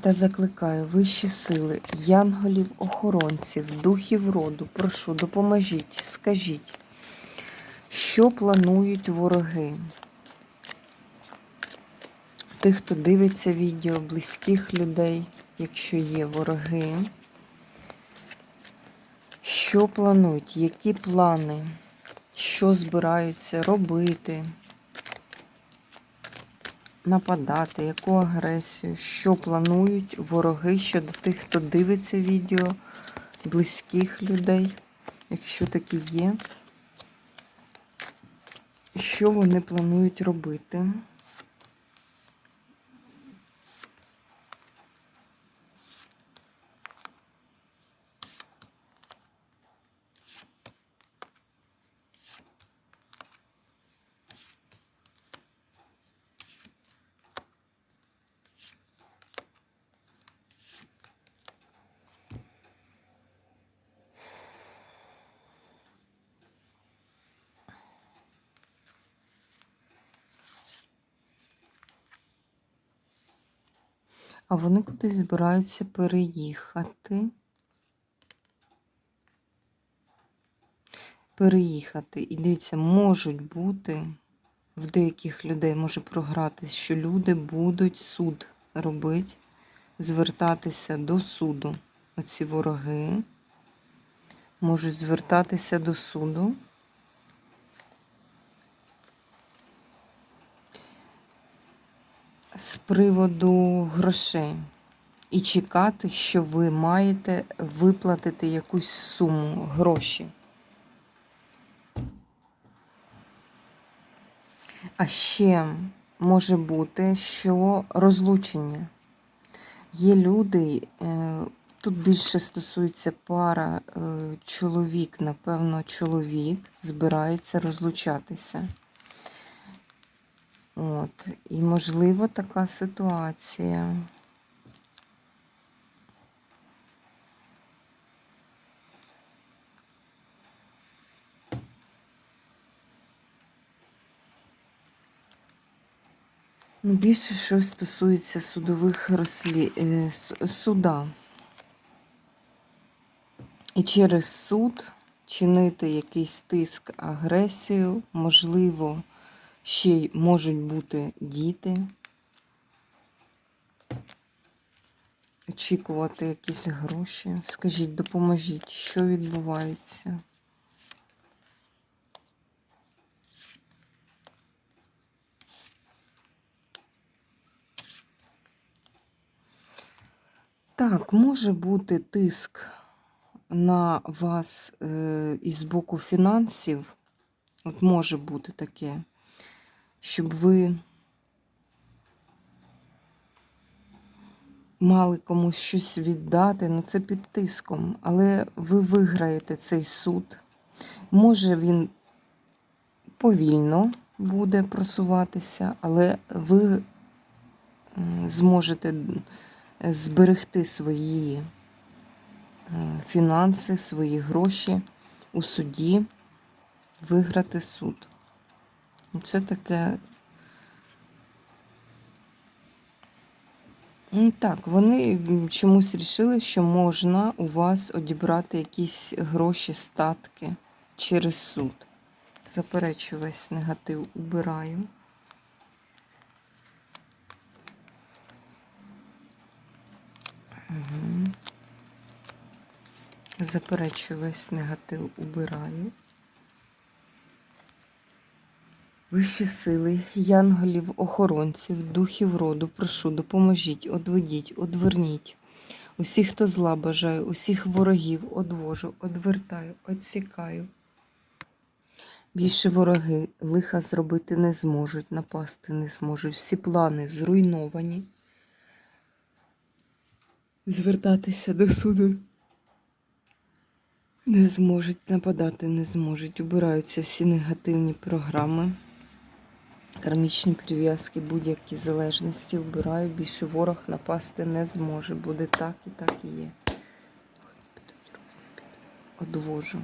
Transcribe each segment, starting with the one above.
Та закликаю вищі сили, янголів, охоронців, духів роду, прошу, допоможіть, скажіть, що планують вороги? Тих, хто дивиться відео, близьких людей, якщо є вороги. Що планують, які плани, що збираються робити? Нападати, яку агресію, що планують вороги щодо тих, хто дивиться відео, близьких людей, якщо такі є, що вони планують робити. Вони кудись збираються переїхати. Переїхати. І дивіться, можуть бути, в деяких людей може програтись, що люди будуть суд робити, звертатися до суду. Оці вороги можуть звертатися до суду. З приводу грошей і чекати, що ви маєте виплатити якусь суму гроші. А ще може бути, що розлучення. Є люди, е, тут більше стосується пара е, чоловік, напевно, чоловік збирається розлучатися. От, і можливо така ситуація. Ну, більше щось стосується судових розслі... е, суда. І через суд чинити якийсь тиск, агресію, можливо, ще й можуть бути діти. Очікувати якісь гроші. Скажіть, допоможіть, що відбувається? Так, може бути тиск на вас е, із боку фінансів. От може бути таке, щоб ви мали комусь щось віддати, ну це під тиском, але ви виграєте цей суд. Може він повільно буде просуватися, але ви зможете зберегти свої е, фінанси, свої гроші у суді, виграти суд. Це таке. Так, вони чомусь рішили, що можна у вас одібрати якісь гроші, статки через суд. Заперечу весь негатив убираю. Угу. Заперечую весь негатив убираю. Вищі сили, янголів, охоронців, духів роду, прошу, допоможіть, одведіть, одверніть. Усіх, хто зла бажаю, усіх ворогів одвожу, одвертаю, отсікаю. Більше вороги лиха зробити не зможуть, напасти не зможуть. Всі плани зруйновані. Звертатися до суду не зможуть, нападати не зможуть. Убираються всі негативні програми. Кармічні прив'язки, будь-які залежності вбираю. Більше ворог напасти не зможе. Буде так і так і є. Одвожу.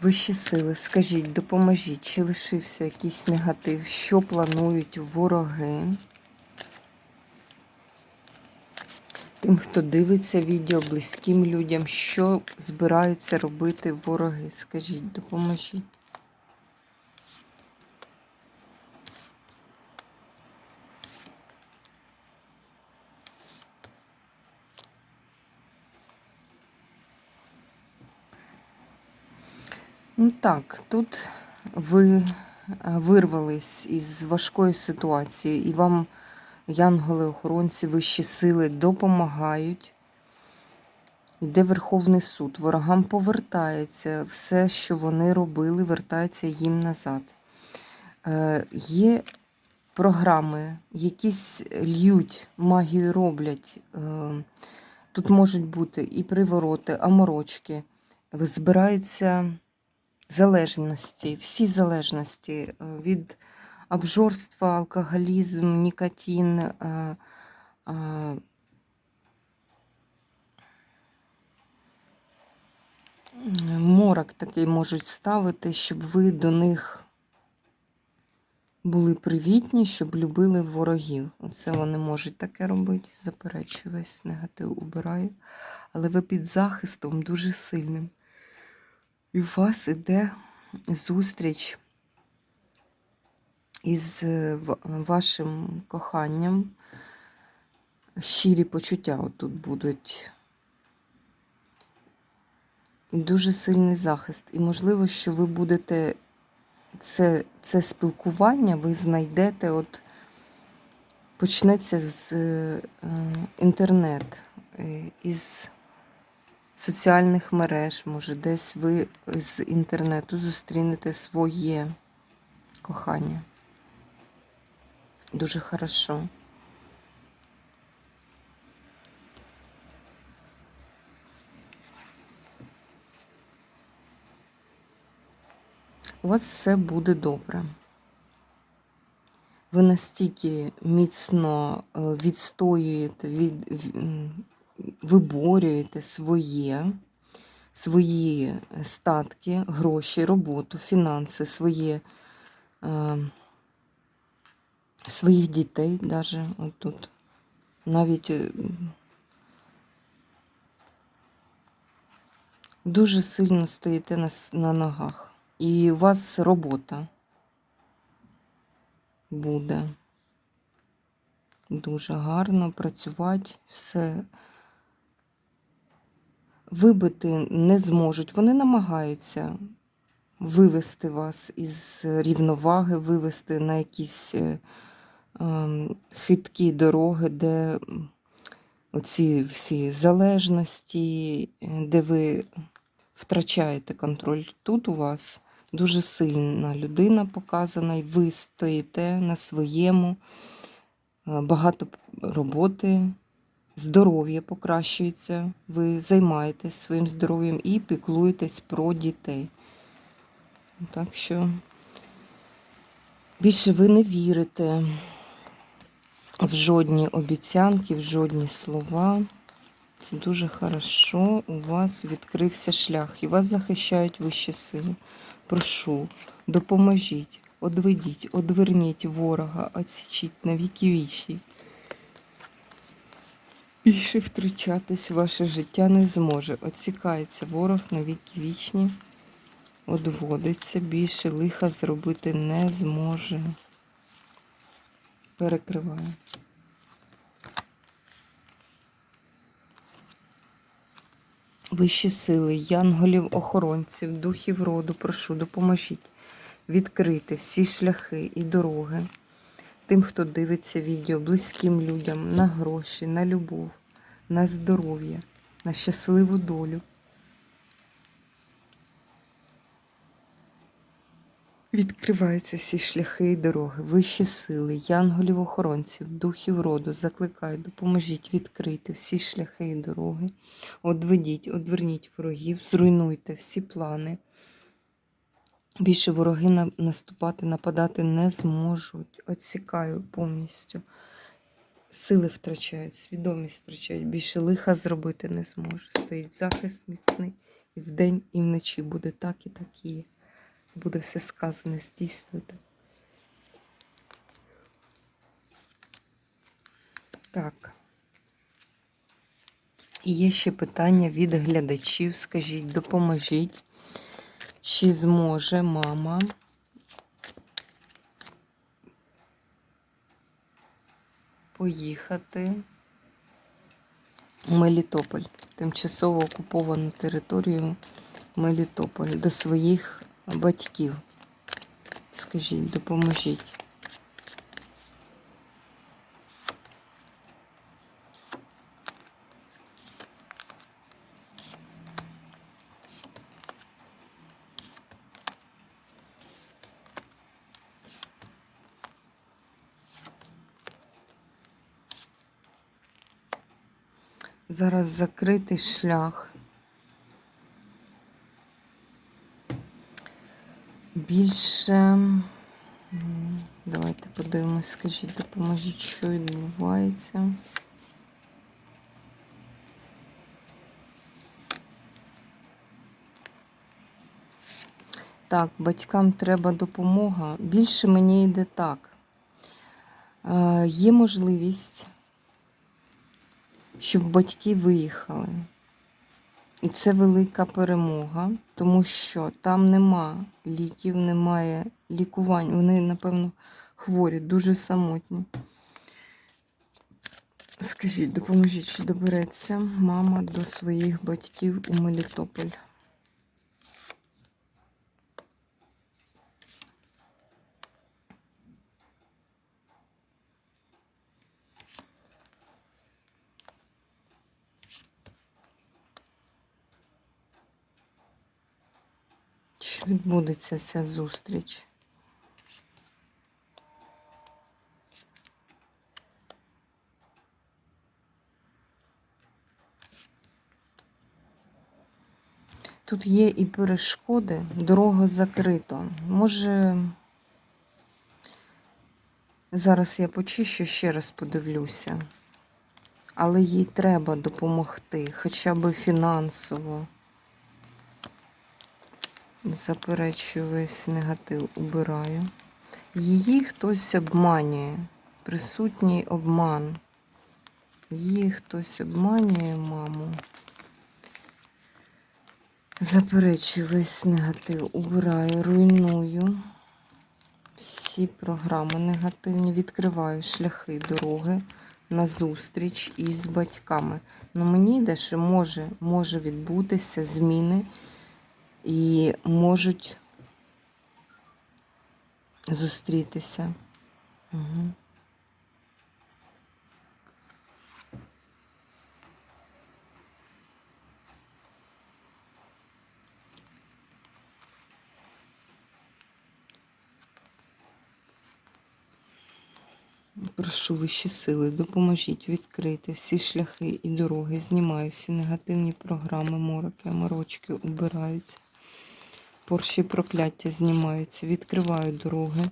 Вищі сили, скажіть, допоможіть, чи лишився якийсь негатив, що планують вороги? Тим, хто дивиться відео, близьким людям, що збираються робити вороги? Скажіть, допоможіть. Ну так, тут ви е, вирвались із важкої ситуації, і вам янголи-охоронці, вищі сили допомагають. Йде Верховний суд. Ворогам повертається все, що вони робили, вертається їм назад. Е, Є програми, якісь льють, магію роблять. Е, Тут можуть бути і привороти, аморочки. Збираються залежності, всі залежності е, від обжорства, алкоголізм, нікотин, е, е, морок такий можуть ставити, щоб ви до них були привітні, щоб любили ворогів. Оце вони можуть таке робити. Заперечую весь негатив убираю. Але ви під захистом дуже сильним. І у вас іде зустріч із е, вашим коханням. Щирі почуття отут будуть. І дуже сильний захист. І можливо, що ви будете це, це спілкування, ви знайдете, от почнеться з е, інтернет, е, із соціальних мереж, може, десь ви з інтернету зустрінете своє кохання. Дуже хорошо. У вас все буде добре. Ви настільки міцно е, відстоюєте, від, виборюєте своє, свої статки, гроші, роботу, фінанси, своє, е, своїх дітей, даже отут. Навіть е, дуже сильно стоїте на, на ногах. І у вас робота буде. Дуже гарно працювати, все вибити не зможуть. Вони намагаються вивести вас із рівноваги, вивести на якісь е, ем, хиткі дороги, де оці всі залежності, де ви втрачаєте контроль. Тут у вас дуже сильна людина показана, і ви стоїте на своєму, е, багато роботи, здоров'я покращується, ви займаєтесь своїм здоров'ям і піклуєтесь про дітей. Так що більше ви не вірите в жодні обіцянки, в жодні слова. Це дуже хорошо. У вас відкрився шлях і вас захищають вищі сили. Прошу, допоможіть, одведіть, одверніть ворога, отсічіть на віки вічі. Більше втручатись в ваше життя не зможе. Оцікається ворог на віки вічні, одводиться, більше лиха зробити не зможе. Перекриваю. Вищі сили, янголів, охоронців, духів роду, прошу, допоможіть відкрити всі шляхи і дороги тим, хто дивиться відео, близьким людям на гроші, на любов, на здоров'я, на щасливу долю. Відкриваються всі шляхи і дороги, вищі сили, янголів охоронців, духів роду, закликаю, допоможіть відкрити всі шляхи і дороги, одведіть, одверніть ворогів, зруйнуйте всі плани. Більше вороги наступати, нападати не зможуть. Отсікаю повністю. Сили втрачають, свідомість втрачають, більше лиха зробити не зможе. Стоїть захист міцний і вдень, і вночі буде так і так і є. Буде все сказане, здійснити. Так. І є ще питання від глядачів. Скажіть, допоможіть, чи зможе мама поїхати в Мелітополь, тимчасово окуповану територію Мелітополь до своїх батьків. Скажіть, допоможіть. Зараз закритий шлях. Більше. Давайте подивимось, скажіть, допоможіть, що відбувається. Так, батькам треба допомога. Більше мені йде так. Е, є можливість, щоб батьки виїхали. І це велика перемога, тому що там нема ліків, немає лікувань. Вони, напевно, хворі, дуже самотні. Скажіть, допоможіть, чи добереться мама до своїх батьків у Мелітополь? Відбудеться ця зустріч? Тут є і перешкоди, дорога закрита. Може, зараз я почищу, ще раз подивлюся. Але їй треба допомогти, хоча б фінансово. Заперечую весь негатив, убираю. Її хтось обманює. Присутній обман. Її хтось обманює маму. Заперечую весь негатив, убираю, руйную. Всі програми негативні. Відкриваю шляхи дороги на зустріч із батьками. Ну мені йде, що може, може відбутися зміни і можуть зустрітися. Угу. Прошу вищі сили, допоможіть відкрити всі шляхи і дороги. Знімаю всі негативні програми, мороки, морочки убираються. Порші прокляття знімаються, відкриваю дороги,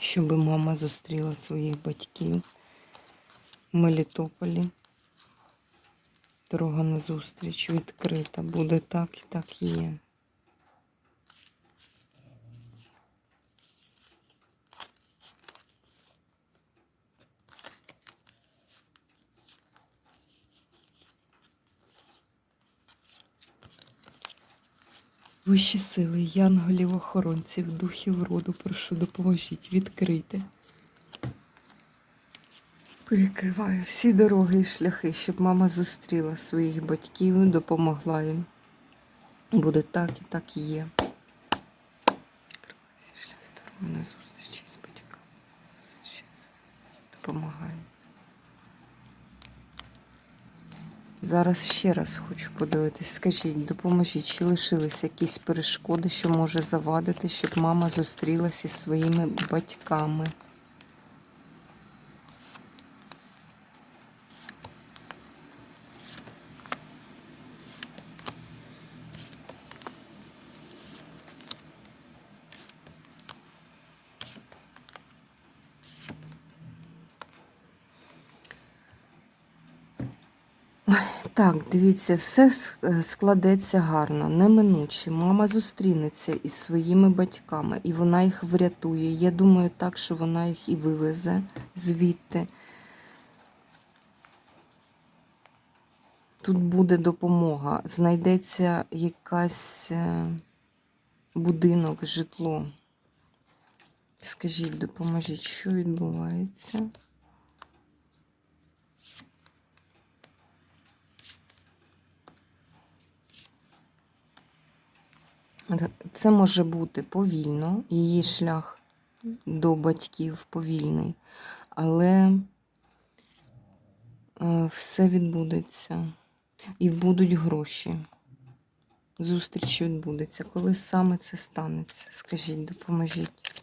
щоб мама зустріла своїх батьків в Мелітополі. Дорога на зустріч відкрита. Буде так і так і є. Вищі сили, янголів, охоронців, духів роду, прошу, допоможіть, відкрити. Перекриваю всі дороги і шляхи, щоб мама зустріла своїх батьків, допомогла їм. Буде так і так і є. Відкриваю всі шляхи дороги на зустрічі з батьками. Допомагаю. Зараз ще раз хочу подивитись. Скажіть, допоможіть, чи лишились якісь перешкоди, що може завадити, щоб мама зустрілася зі своїми батьками? Так, дивіться, все е, складеться гарно, неминуче. Мама зустрінеться із своїми батьками, і вона їх врятує. Я думаю, так, що вона їх і вивезе звідти. Тут буде допомога. Знайдеться якась е, будинок, житло. Скажіть, допоможіть, що відбувається? Це може бути повільно, її шлях до батьків повільний, але е, все відбудеться. І будуть гроші. Зустріч відбудеться. Коли саме це станеться? Скажіть, допоможіть.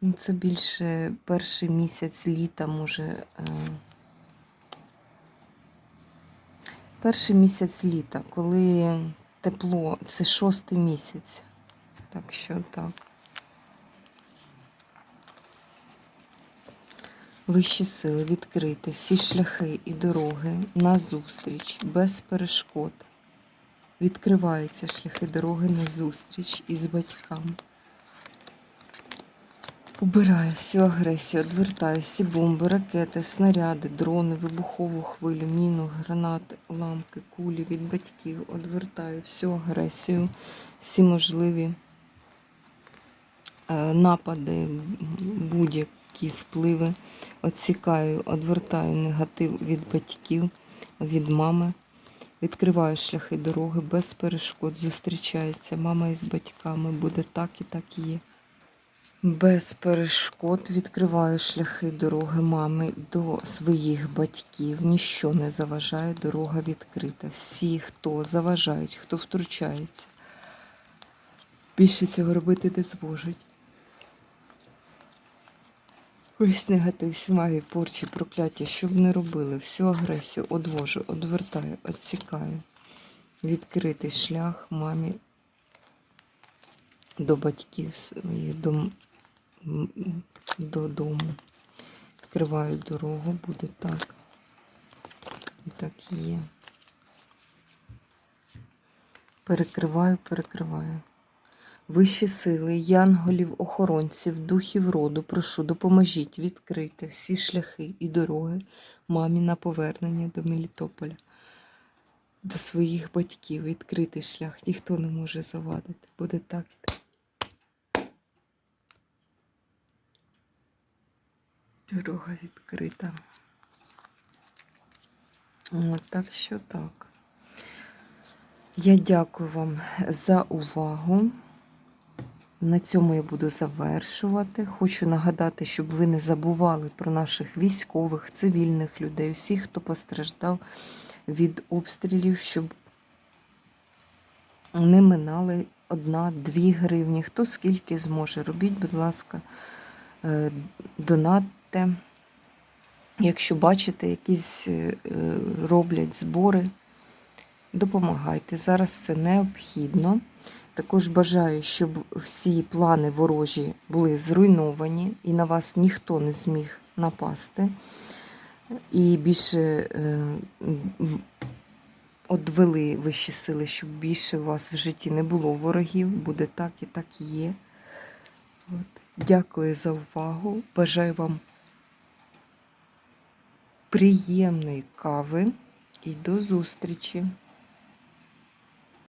Ну, це більше перший місяць літа може. Е, Перший місяць літа, коли тепло, це шостий місяць. Так що так. Вищі сили відкрити всі шляхи і дороги на зустріч, без перешкод. Відкриваються шляхи дороги на зустріч із батьками. Убираю всю агресію, відвертаю всі бомби, ракети, снаряди, дрони, вибухову хвилю, міну, гранати, уламки, кулі від батьків. Відвертаю всю агресію, всі можливі е, напади, будь-які впливи. Отсікаю, відвертаю негатив від батьків, від мами. Відкриваю шляхи дороги без перешкод. Зустрічається мама із батьками. Буде так і так і є. Без перешкод відкриваю шляхи дороги мами до своїх батьків. Ніщо не заважає, дорога відкрита. Всі, хто заважають, хто втручається, більше цього робити не зможуть. Весь негатив, смаги, порчі, прокляття, щоб не робили, всю агресію одвожу, одвертаю, відсікаю. Відкритий шлях мамі до батьків своїх, до, додому. Відкриваю дорогу, буде так. І так є. Перекриваю, перекриваю. Вищі сили, янголів, охоронців, духів роду, прошу, допоможіть відкрити всі шляхи і дороги мамі на повернення до Мелітополя, до своїх батьків. Відкритий шлях, ніхто не може завадити. Буде так і так. Дорога відкрита. От, так що так. Я дякую вам за увагу. На цьому я буду завершувати. Хочу нагадати, щоб ви не забували про наших військових, цивільних людей, всіх, хто постраждав від обстрілів, щоб не минали одна-дві гривні. Хто скільки зможе. Робіть, будь ласка, е, донатьте. Якщо бачите, якісь е, роблять збори, допомагайте. Зараз це необхідно. Також бажаю, щоб всі плани ворожі були зруйновані і на вас ніхто не зміг напасти. І більше е, одвели вищі сили, щоб більше у вас в житті не було ворогів. Буде так і так є. От. Дякую за увагу. Бажаю вам приємної кави і до зустрічі!